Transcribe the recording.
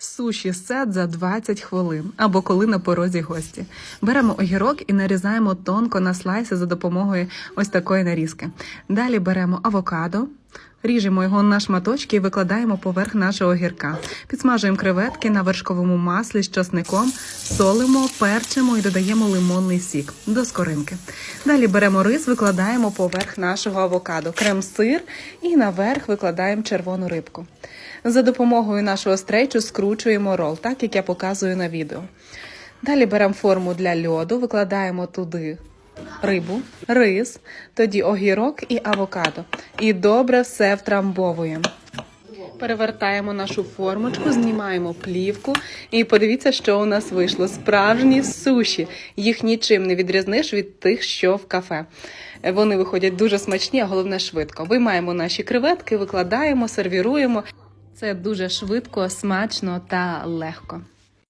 Суші сет за 20 хвилин або коли на порозі гості. Беремо огірок і нарізаємо тонко на слайси за допомогою ось такої нарізки. Далі беремо авокадо. Ріжемо його на шматочки і викладаємо поверх нашого огірка. Підсмажуємо креветки на вершковому маслі з часником, солимо, перчимо і додаємо лимонний сік до скоринки. Далі беремо рис, викладаємо поверх нашого авокадо, крем-сир і наверх викладаємо червону рибку. За допомогою нашого стрейчу скручуємо рол, так як я показую на відео. Далі беремо форму для льоду, викладаємо туди рибу, рис, тоді огірок і авокадо. І добре все втрамбовуємо. Перевертаємо нашу формочку, знімаємо плівку і подивіться, що у нас вийшло. Справжні суші. Їх нічим не відрізниш від тих, що в кафе. Вони виходять дуже смачні, а головне швидко. Виймаємо наші креветки, викладаємо, сервіруємо. Це дуже швидко, смачно та легко.